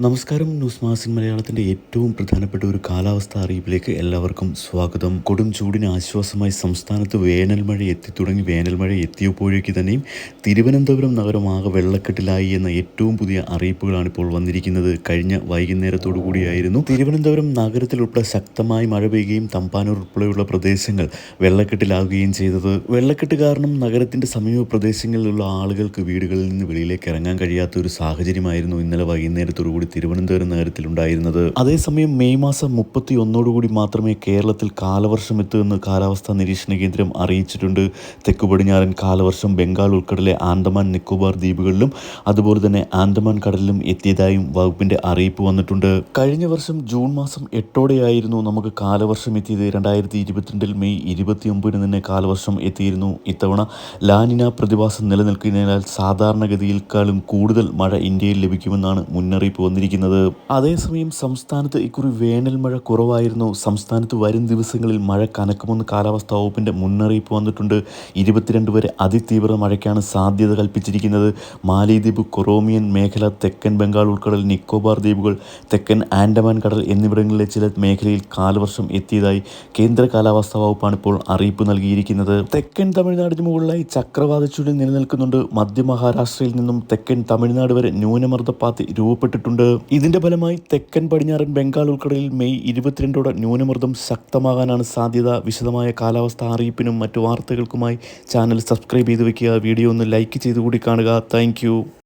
നമസ്കാരം. ന്യൂസ് മാസിൻ മലയാളത്തിന്റെ ഏറ്റവും പ്രധാനപ്പെട്ട ഒരു കാലാവസ്ഥ അറിയിപ്പിലേക്ക് എല്ലാവർക്കും സ്വാഗതം. കൊടും ചൂടിന് ആശ്വാസമായി സംസ്ഥാനത്ത് വേനൽ മഴ എത്തിത്തുടങ്ങി. വേനൽ മഴ എത്തിയപ്പോഴേക്ക് തന്നെയും തിരുവനന്തപുരം നഗരം ആകെ വെള്ളക്കെട്ടിലായി എന്ന ഏറ്റവും പുതിയ അറിയിപ്പുകളാണ് ഇപ്പോൾ വന്നിരിക്കുന്നത്. കഴിഞ്ഞ വൈകുന്നേരത്തോടു കൂടിയായിരുന്നു. തിരുവനന്തപുരം നഗരത്തിൽ ഉൾപ്പെടെ ശക്തമായി മഴ പെയ്യുകയും തമ്പാനൂർ ഉൾപ്പെടെയുള്ള പ്രദേശങ്ങൾ വെള്ളക്കെട്ടിലാകുകയും ചെയ്തത്. വെള്ളക്കെട്ട് കാരണം നഗരത്തിന്റെ സമീപ പ്രദേശങ്ങളിലുള്ള ആളുകൾക്ക് വീടുകളിൽ നിന്ന് വെളിയിലേക്ക് ഇറങ്ങാൻ കഴിയാത്ത ഒരു സാഹചര്യമായിരുന്നു ഇന്നലെ വൈകുന്നേരത്തോടു കൂടി തിരുവനന്തപുരം നഗരത്തിൽ ഉണ്ടായിരുന്നത് അതേസമയം മെയ് മാസം മുപ്പത്തി ഒന്നോടുകൂടി മാത്രമേ കേരളത്തിൽ കാലവർഷം എത്തുമെന്ന് കാലാവസ്ഥാ നിരീക്ഷണ കേന്ദ്രം അറിയിച്ചിട്ടുണ്ട്. തെക്കു പടിഞ്ഞാറൻ കാലവർഷം ബംഗാൾ ഉൾക്കടലെ ആൻഡമാൻ നിക്കോബാർ ദ്വീപുകളിലും അതുപോലെ തന്നെ ആൻഡമാൻ കടലിലും എത്തിയതായും വകുപ്പിന്റെ അറിയിപ്പ് വന്നിട്ടുണ്ട്. കഴിഞ്ഞ വർഷം ജൂൺ മാസം എട്ടോടെയായിരുന്നു നമുക്ക് കാലവർഷം എത്തിയത്. രണ്ടായിരത്തി ഇരുപത്തിരണ്ടിൽ മെയ് ഇരുപത്തിയൊമ്പതിന് തന്നെ കാലവർഷം എത്തിയിരുന്നു. ഇത്തവണ ലാനിന പ്രതിഭാസം നിലനിൽക്കുന്നതിനാൽ സാധാരണഗതിയിൽക്കാളും കൂടുതൽ മഴ ഇന്ത്യയിൽ ലഭിക്കുമെന്നാണ് മുന്നറിയിപ്പ് വന്നിരിക്കുന്നത്. അതേസമയം സംസ്ഥാനത്ത് ഇക്കുറി വേനൽ മഴ കുറവായിരുന്നു. സംസ്ഥാനത്ത് വരും ദിവസങ്ങളിൽ മഴ കനക്കുമെന്ന് കാലാവസ്ഥാ വകുപ്പിന്റെ മുന്നറിയിപ്പ് വന്നിട്ടുണ്ട്. ഇരുപത്തിരണ്ട് വരെ അതിതീവ്ര മഴയ്ക്കാണ് സാധ്യത കൽപ്പിച്ചിരിക്കുന്നത്. മാലിദ്വീപ് കൊറോമിയൻ മേഖല തെക്കൻ ബംഗാൾ ഉൾക്കടൽ നിക്കോബാർ ദ്വീപുകൾ തെക്കൻ ആൻഡമാൻ കടൽ എന്നിവിടങ്ങളിലെ ചില മേഖലയിൽ കാലവർഷം എത്തിയതായി കേന്ദ്ര കാലാവസ്ഥാ വകുപ്പാണ് ഇപ്പോൾ അറിയിപ്പ് നൽകിയിരിക്കുന്നത്. തെക്കൻ തമിഴ്നാടിന് മുകളിലായി ചക്രവാത ചുഴി നിലനിൽക്കുന്നുണ്ട്. മധ്യ മഹാരാഷ്ട്രയിൽ നിന്നും തെക്കൻ തമിഴ്നാട് വരെ ന്യൂനമർദ്ദ ന്യൂനമർദ്ദപ്പാത്തി രൂപപ്പെട്ടിട്ടുണ്ട്. ഇതിന്റെ ഫലമായി തെക്കൻ പടിഞ്ഞാറൻ ബംഗാൾ ഉൾക്കടലിൽ മെയ് ഇരുപത്തിരണ്ടോടെ ന്യൂനമർദ്ദം ശക്തമാകാനാണ് സാധ്യത. വിശദമായ കാലാവസ്ഥാ അറിയിപ്പിനും മറ്റു വാർത്തകൾക്കുമായി ചാനൽ സബ്സ്ക്രൈബ് ചെയ്ത് വെക്കുക. വീഡിയോ ഒന്ന് ലൈക്ക് ചെയ്തുകൂടി കാണുക. താങ്ക്